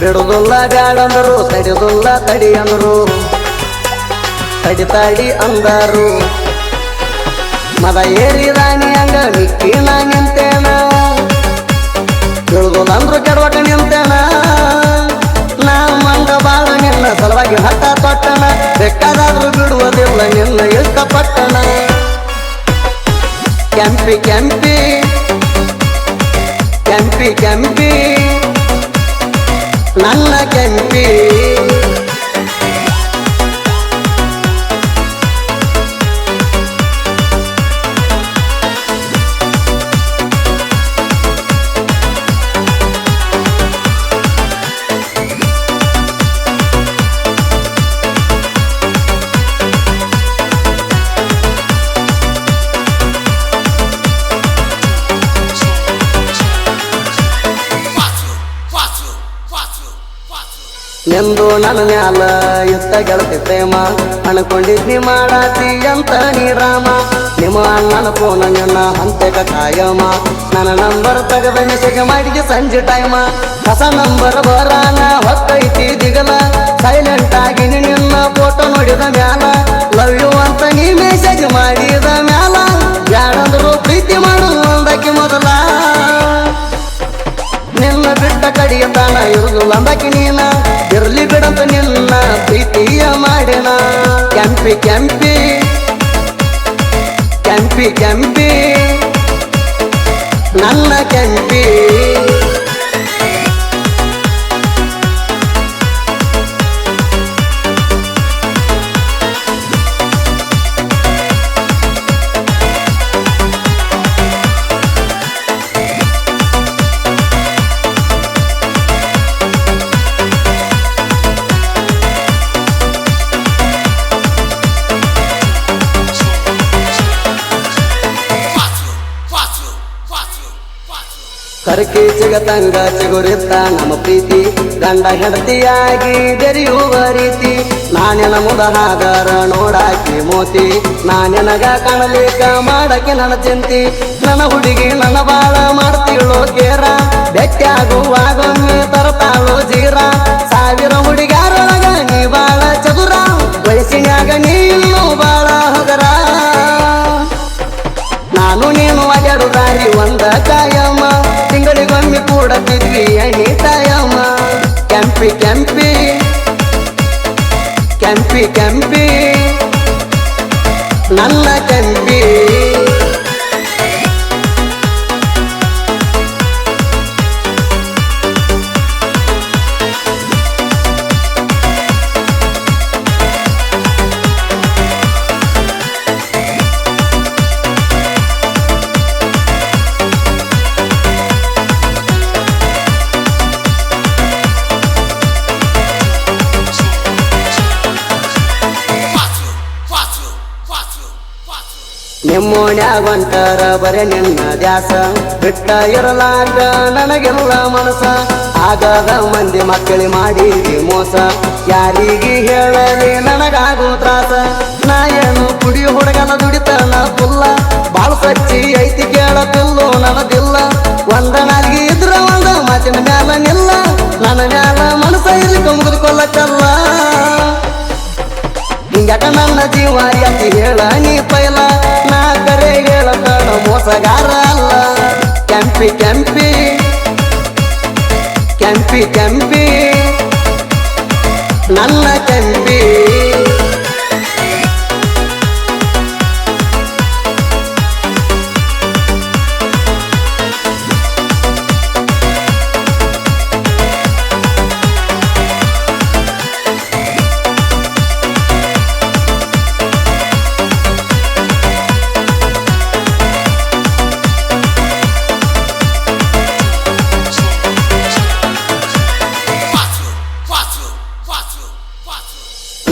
ಬಿಡುದಿಲ್ಲ ಬ್ಯಾಡಂದರು ತಡಿದುಲ್ಲ ತಡಿ ಅಂದರು. ತಡಿ ತಡಿ ಅಂದರು. ಮದ ಏರಿದಾನಿ ಹಂಗ ಮಿಕ್ಕಿ ನಾ ನಿಂತೇನ? ಬಿಡುದಿಲ್ಲ ಅಂದ್ರು ಕೆಡವಕ ನಿಂತೇನ? ನಾ ಮಂಗ ಬಾಳ ನಿನ್ನ ಸಲುವಾಗಿ ಹಠ ತೊಟ್ಟಣ ಬೇಕಾದಾದ್ರೂ ಬಿಡುವುದಿಲ್ಲ, ನಿನ್ನ ಇಷ್ಟಪಟ್ಟಣ ಕೆಂಪಿ ಕೆಂಪಿ ಕೆಂಪಿ ಕೆಂಪಿ. ನನ್ನ ಕೆಂಪಿ ಎಂದು ನನ್ನ ಮ್ಯಾಲ ಇತ್ತ ಗೆಳತಿ ಪ್ರೇಮ. ಅನ್ಕೊಂಡಿದ್ನಿ ಮಾಡಾತಿ ಅಂತ ನೀ ರಾಮ. ನಿಮ್ಮ ಅಣ್ಣನ ಫೋನ ನನ್ನ ಹಂತಕ ಕಾಯಮ್ಮ ನನ್ನ ನಂಬರ್ ತೆಗೆದ ಮೆಸೇಜ್ ಸಂಜೆ ಟೈಮ ಹೊಸ ನಂಬರ್ ಬರಾನ, ಹೊತ್ತೈತಿ ದಿಗಲ ಸೈಲೆಂಟ್ ಆಗಿ ನಿನ್ನ ಫೋಟೋ ನೋಡಿದ ಮ್ಯಾಲ. ಕರಕಿ ಸಿಗತಂಗ ಚಿಗುರಿತ್ತ ನಮ್ಮ ಪ್ರೀತಿ. ಗಂಡ ಹೆಂಡತಿಯಾಗಿ ಬೆರೆಯುವ ರೀತಿ. ನಾನೆನ ಮುದ ಹಾಗರ ನೋಡಾಕಿ ಮೋತಿ. ನಾನೆನಗ ಕಣಲೇಕ ಮಾಡಕ್ಕೆ ನನ್ನ ಚಿಂತಿ. ನನ್ನ ಹುಡುಗಿ ನನ್ನ ಬಾಳ ಮಾಡ್ತಿಳೋ ಕೇರ. ಬೆಟ್ಟಾಗುವಾಗೊಮ್ಮೆ ತರತಾಳೋ ಜೀರ. ಸಾವಿರ ಹುಡುಗಾರೊಳಗ ನೀ ಬಾಳ ಚದುರ. ವಯಸ್ಸಿನಾಗ ನೀನು ಬಾಳ ಹಗರ. ನಾನು ನೀನು ಅಡ್ಯಾಡು ದಾರಿ ಒಂದ ಕೆಂಪಿ ಕೆಂಪಿ ನನ್ನ ಕೆಂಪಿ. ಹೊಂಟಾರ ಬರೆ ನಿನ್ನ ದ್ಯಾಸ. ಬಿಟ್ಟ ಇರಲಾರ್ದ ನನಗೆಲ್ಲ ಮನಸ. ಆಗದ ಮಂದಿ ಮಕ್ಕಳಿ ಮಾಡಿ ಮೋಸ. ಯಾರಿಗೆ ಹೇಳಲಿ ನನಗಾಗೋ ತ್ರಾಸ. ನಾ ಏನು ಕುಡಿ ಹುಡುಗನ ದುಡಿತನ ಪುಲ್ಲ. ಬಾಳ ಸಚ್ಚಿ ಐತಿ ಕೇಳತಿಲ್ಲ ನನದಿಲ್ಲ. ಒಂದ ನಾಲ್ಗಿ ಇದ್ರ ಒಂದ ಮಾತಿನ ಮ್ಯಾಲ ನಿಲ್ಲ. ನನ್ನ ಮ್ಯಾಲ ಮನಸ ಇಲ್ಲಿ ಮುಗಿದುಕೊಳ್ಳಕ್ಕಲ್ಲ ಹಿಂಗ ನನ್ನ ಜೀವ ಅಂತ ಹೇಳ ಮೋಸಗಾರ ಅಲ್ಲ. ಕೆಂಪಿ ಕೆಂಪಿ. ಕೆಂಪಿ ಕೆಂಪಿ. ನನ್ನ ಕೆಂಪಿ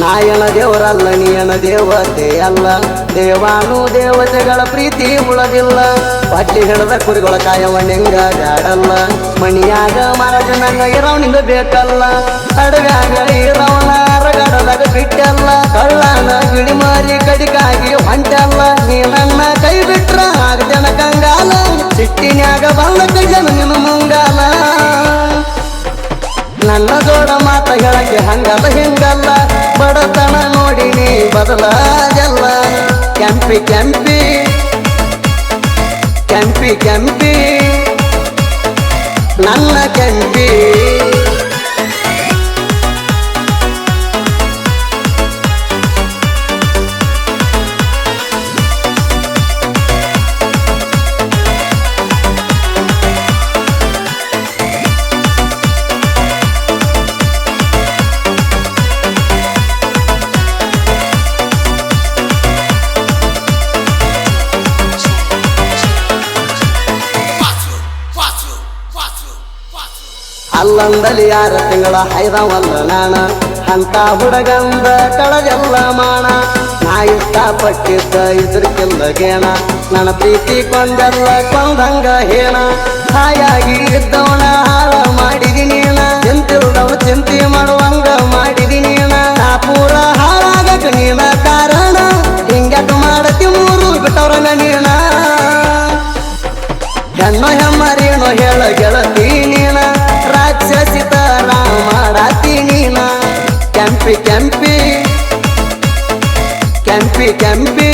ನಾಯನ ದೇವರಲ್ಲ ನೀನ ದೇವತೆ ಅಲ್ಲ. ದೇವಾನು ದೇವತೆಗಳ ಪ್ರೀತಿ ಉಳದಿಲ್ಲ. ಪಟ್ಟಿ ಹಿಡದ ಕುರಿಗಳ ಕಾಯವ ನಿಂಗ ಜಾಡಲ್ಲ ಮಣಿಯಾಗ ಮರಜನಂಗ ಇರವನಿಂದ ಬೇಕಲ್ಲ. ಅಡಗಾಗ ಇರವನ ಅರಗಡದಾಗ ಬಿಟ್ಟಲ್ಲ. ಕಳ್ಳನ ಬಿಡಿ ಮಾರಿ ಕಡಿಕಾಗಿ ಹೊಂಟಲ್ಲ. ನೀ ನನ್ನ ಕೈ ಬಿಟ್ರ ಆಗದನ ಕಂಗಾಲ. ಸಿಟ್ಟಿನ್ಯಾಗ ಬಂದ ಜನ ನಿನ್ನ ಮುಂಗಾಲ. ನನ್ನ ಜೋಡ ಮಾತ ಹೇಳಕ್ಕೆ ಹಂಗಲ್ಲ ಹಿಂಗಲ್ಲ. ಬಡತನ ನೋಡಿ ನೀ ಬದಲಾಗಲ್ಲ. ಕೆಂಪಿ ಕೆಂಪಿ ಕೆಂಪಿ ಕೆಂಪಿ ನನ್ನ ಕೆಂಪಿ. ಅಲ್ಲಂದಲಿ ಆರು ತಿಂಗಳ ಹೈದವಲ್ಲ ನಾಣ ಅಂತ ಹುಡುಗಂದ ಕಳಗೆಲ್ಲ ಮಾಣ ನಾ ಇಷ್ಟಪಟ್ಟಿದ್ದ ಇದ್ರಕ್ಕೆಲ್ಲ ಗೇಣ ನನ್ನ ಪ್ರೀತಿ ಕೊಂದಲ್ಲ ಕೊಂದಂಗ ಹೇಣ ಹಾಯಾಗಿ ಇದ್ದವನ ಹಾಳ ಮಾಡಿದಿ ನೀನ ಕೆಂಪಿ ಕೆಂಪಿ ಕೆಂಪಿ ಕೆಂಪಿ